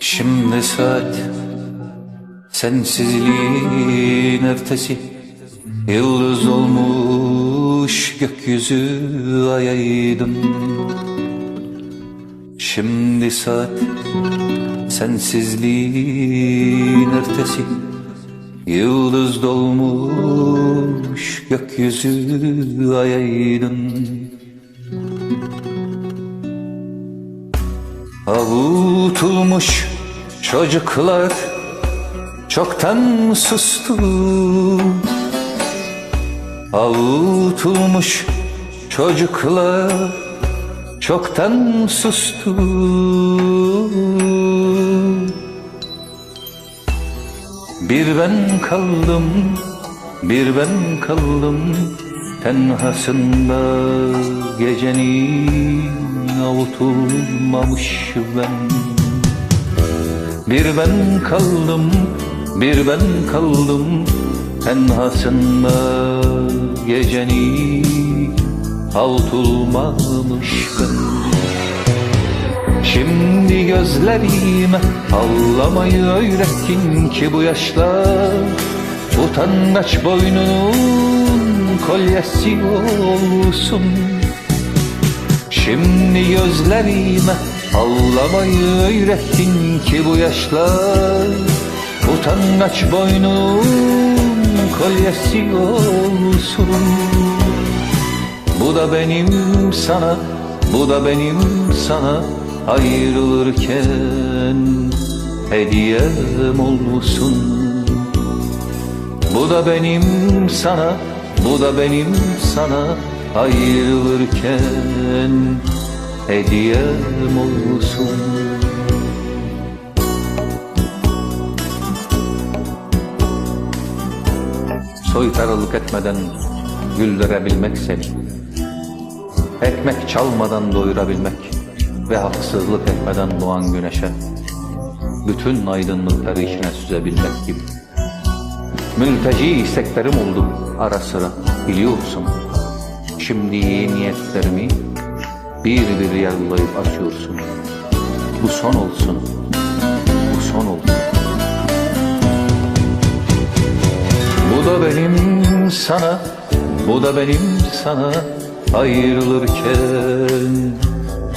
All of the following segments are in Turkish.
Şimdi saat sensizliğin öftesi Yıldız olmuş gökyüzü ayaydım. Şimdi saat sensizliğin ertesi. Yıldız dolmuş gökyüzü ayaydın Avutulmuş çocuklar çoktan sustu. Avutulmuş çocuklar çoktan sustu Bir ben kaldım, bir ben kaldım Tenhasında. Gecenin avutulmamış ben. Bir ben kaldım, bir ben kaldım Tenhasında. Gecenin avutulmamış ben Şimdi gözlerime ağlamayı öğrettin ki bu yaşta Utangaç boynunun kolyesi olsun. Şimdi gözlerime ağlamayı öğrettin ki bu yaşlar Utangaç boynunun kolyesi olsun. Bu da benim sana, bu da benim sana ayrılırken hediyem olsun Bu da benim sana, bu da benim sana. Ayrılırken hediyem olsun Soytarılık etmeden güldürebilmek seni Ekmek çalmadan doyurabilmek ve haksızlık etmeden doğan güneşe bütün aydınlıkları içine süzebilmek gibi. Mülteci isteklerim oldu ara sıra biliyorsun. Şimdi iyi niyetlerimi bir bir yargılayıp açıyorsun. Bu son olsun, bu son olsun. Bu da benim sana, bu da benim sana ayrılırken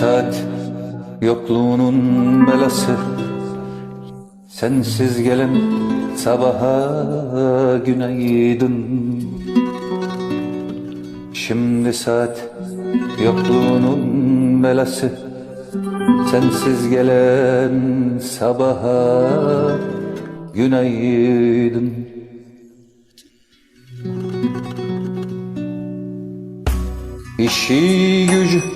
Saat yokluğunun belası. Sensiz gelen sabaha günaydın. Şimdi saat yokluğunun belası. Sensiz gelen sabaha günaydın. İşi gücü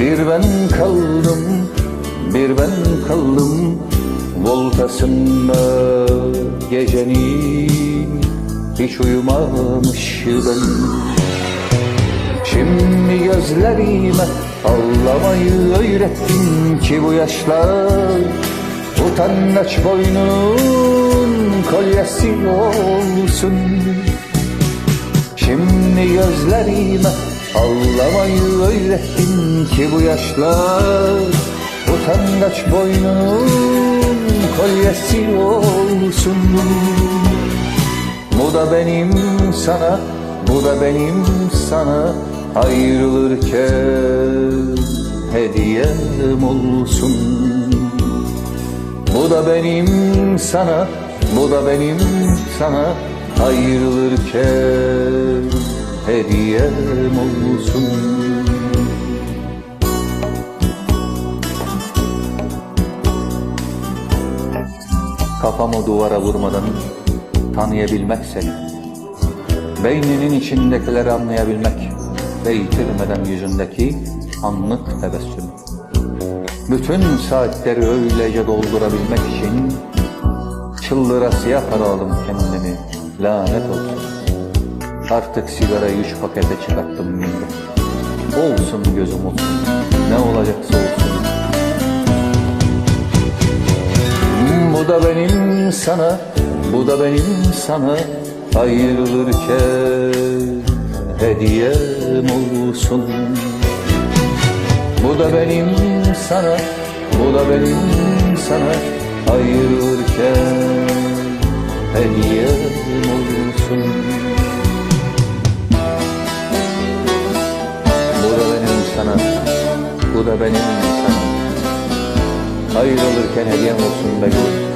Bir ben kaldım, bir ben kaldım Voltasında gecenin hiç uyumamış ben Şimdi gözlerime ağlamayı öğrettin ki bu yaşlar Utangaç boynunun kolyesi olsun. Şimdi gözlerime ağlamayı öğrettin ki bu yaşlar. Utangaç boynunun kolyesi olsun. Bu da benim sana, bu da benim sana Ayrılırken hediyem olsun. Bu da benim sana Bu da benim sana Ayrılırken hediyem olsun Kafamı duvara vurmadan tanıyabilmek seni Beyninin içindekileri anlayabilmek ve yitirmeden yüzündeki anlık tebessüm. Bütün saatleri öylece doldurabilmek için çıldırasıya paralım kendimi, lanet olsun. Artık sigarayı üç pakete çıkarttım millet. Olsun gözüm olsun, ne olacaksa olsun. Bu da benim sana, bu da benim sana ayrılırken hediyem olsun. Bu da benim sana, bu da benim sana ayrılırken hediyem olsun. Bu da benim sana ayrılırken hediyem olsun be gülüm.